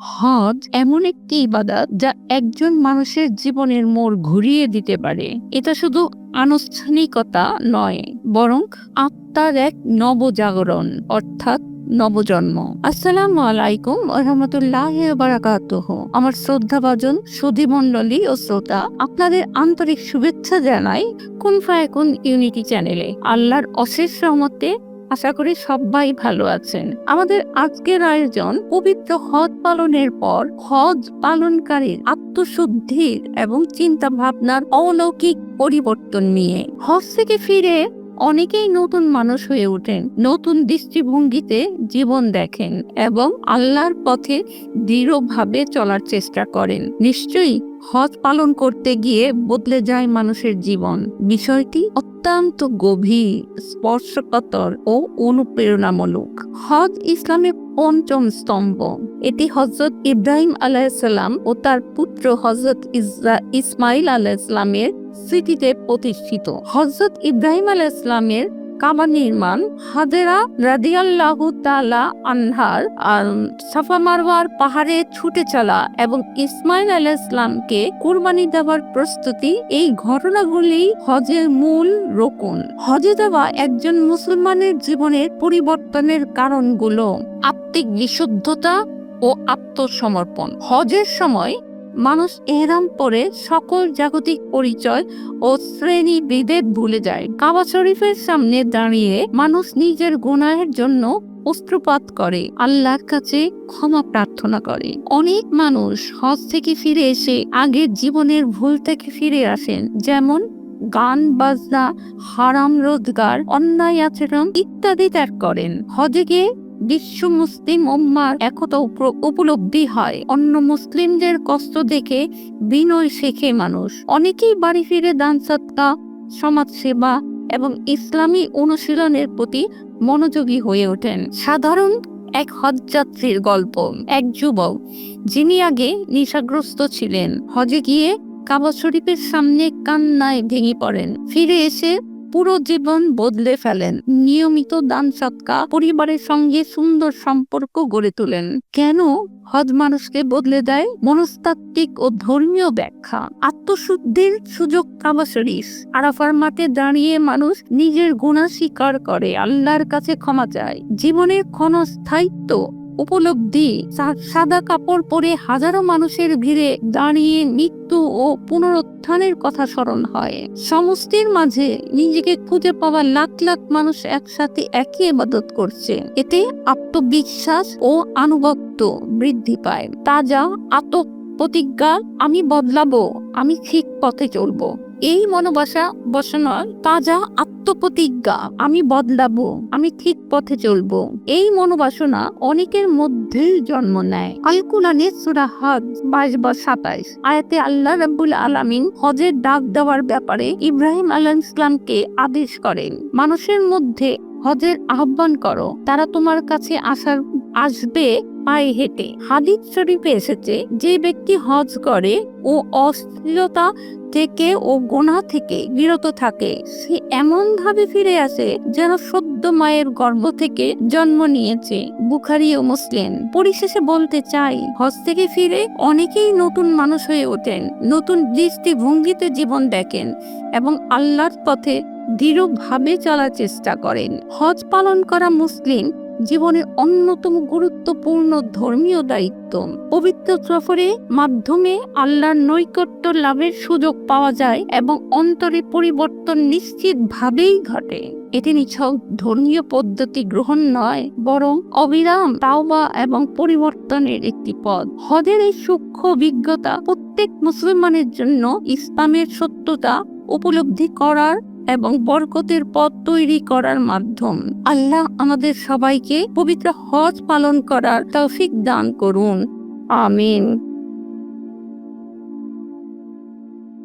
হজ এমন একটি ইবাদত যা একজন মানুষের জীবনের মোড় ঘুরিয়ে দিতে পারে। এটা শুধু আনুষ্ঠানিকতা নয়, বরং আত্মার এক নবজাগরণ, অর্থাৎ নবজন্ম। আসসালামু আলাইকুম রহমতুল্লাহ বারাকাতুহ। আমার শ্রদ্ধাভাজন সুধী মণ্ডলী ও শ্রোতা, আপনাদের আন্তরিক শুভেচ্ছা জানাই কোন ফায়াকুন ইউনিটি চ্যানেলে। আল্লাহর অশেষ রহমতে আশা করি সবাই ভালো আছেন। আমাদের আজকের আয়োজন পবিত্র হজ পালনের পর হজ পালনকারীর আত্মশুদ্ধির এবং চিন্তা ভাবনার অলৌকিক পরিবর্তন নিয়ে। হজ থেকে ফিরে অনেকেই নতুন মানুষ হয়ে ওঠেন, নতুন দৃষ্টিভঙ্গিতে জীবন দেখেন এবং আল্লাহর পথে দৃঢ়ভাবে চলার চেষ্টা করেন। নিশ্চয়ই হজ পালন করতে গিয়ে বদলে যায় মানুষের জীবন। বিষয়টি অত্যন্ত গভীর, স্পর্শকতর ও অনুপ্রেরণামূলক। হজ ইসলামের পঞ্চম স্তম্ভ। এটি হজরত ইব্রাহিম আলাইসাল্লাম ও তার পুত্র হজরত ইসমাইল আলাইসাল্লামের স্মৃতিতে প্রতিষ্ঠিত। হজরত ইব্রাহিম আলাইসাল্লামের কাবা নির্মাণ হাজেরা রাদিয়াল্লাহু তালা আনহার সাফা মারওয়ার পাহাড়ে ছুটে চলা এবং ইসমাইল আল ইসলামকে কুরবানি দেওয়ার প্রস্তুতি, এই ঘটনাগুলি হজের মূল রোকন। হজে দেওয়া একজন মুসলমানের জীবনের পরিবর্তনের কারণগুলো, আত্মিক বিশুদ্ধতা ও আত্মসমর্পণ। হজের সময় মানুষ এহরাম পরে সকল জাগতিক পরিচয় ও শ্রেণি বিভেদ ভুলে যায়। কাবা শরীফের সামনে দাঁড়িয়ে মানুষ নিজের গুনাহের জন্য অস্ত্রপাত করে, আল্লাহর কাছে ক্ষমা প্রার্থনা করে। অনেক মানুষ হজ থেকে ফিরে এসে আগের জীবনের ভুল থেকে ফিরে আসেন, যেমন গান, বাজনা, হারাম, রোজগার, অন্যায় আচরণ ইত্যাদি ত্যাগ করেন। হজে গিয়ে বিশ্ব মুসলিম উম্মার একতা উপলব্ধি হয়। অন্য মুসলিমদের কষ্ট দেখে বিনয় শেখে মানুষ। অনেকেই বাড়ি ফিরে দান সৎকা, সমাজ সেবা এবং ইসলামী অনুশীলনের প্রতি মনোযোগী হয়ে ওঠেন। সাধারণ এক হজযাত্রীর গল্প। এক যুবক, যিনি আগে নেশাগ্রস্ত ছিলেন, হজে গিয়ে কাবা শরীফের সামনে কান্নায় ভেঙে পড়েন। ফিরে এসে পুরো জীবন বদলে ফেলেন। নিয়মিত দান সৎকা পরিবারের সঙ্গে সুন্দর সম্পর্ক গড়ে তোলেন। কেন হজ মানুষকে বদলে দেয়? মনস্তাত্ত্বিক ও ধর্মীয় ব্যাখ্যা। আত্মশুদ্ধির সুযোগ কাবা শরীফ আরাফার মাঠে দাঁড়িয়ে মানুষ নিজের গুণা স্বীকার করে, আল্লাহর কাছে ক্ষমা চায়। জীবনের ক্ষণস্থায়িত্ব উপলব্ধি। সাদা কাপড় পরে হাজারো মানুষের ভিড়ে দাঁড়িয়ে মৃত্যু ও পুনরুত্থানের কথা স্মরণ হয়। সমষ্টির মাঝে নিজেকে খুঁজে পাওয়া লাখ লাখ মানুষ একসাথে একই ইবাদত করছে। এতে আত্মবিশ্বাস ও আনুগত্য বৃদ্ধি পায়। তাজা আত্ম প্রতিজ্ঞা, আমি বদলাবো, আমি ঠিক পথে চলবো। এই মনোবাসা বসানো তাজা আত্মপ্রতিজ্ঞা, আমি বদলাবো, আমি ঠিক পথে চলবো। এই মনোবাসনা অনেকের মধ্যে জন্ম নেয়। আল কুরআনে সূরা হজ বাইশ বা সাতাইশ আয়াতে আল্লাহ রাব্বুল আলামিন হজের ডাক দেওয়ার ব্যাপারে ইব্রাহিম আলাহ ইসলামকে আদেশ করেন, মানুষের মধ্যে হজের আহ্বান করো, তারা তোমার কাছে আসার, আসবে পায়ে হেঁটে হাদিস শরীফে এসেছে, যে ব্যক্তি হজ করে ও অশ্লীলতা থেকে ও গোনা থেকে বিরত থাকে, সে এমন ভাবে ফিরে আসে যেন সদ্য মায়ের গর্ভ থেকে জন্ম নিয়েছে। বুখারি ও মুসলিম পরিশেষে বলতে চাই, হজ থেকে ফিরে অনেকেই নতুন মানুষ হয়ে ওঠেন, নতুন দৃষ্টিভঙ্গিতে জীবন দেখেন এবং আল্লাহর পথে দৃঢ়ভাবে চলার চেষ্টা করেন। হজ পালন করা মুসলিম জীবনের অন্যতম গুরুত্বপূর্ণ ধর্মীয় দায়িত্ব। পবিত্র সফরে মাধ্যমে আল্লাহর নৈকট্য লাভের সুযোগ পাওয়া যায় এবং অন্তরে পরিবর্তন নিশ্চিতভাবেই ঘটে। এটি নিছক ধর্মীয় পদ্ধতি গ্রহণ নয়, বরং অবিরাম তাওবা এবং পরিবর্তনের একটি পদ হজের এই সূক্ষ্ম অভিজ্ঞতা প্রত্যেক মুসলমানের জন্য ইসলামের সত্যতা উপলব্ধি করার এবং বরকতের পথ তৈরি করার মাধ্যম। আল্লাহ আমাদের সবাইকে পবিত্র হজ পালন করার তৌফিক দান করুন। আমিন।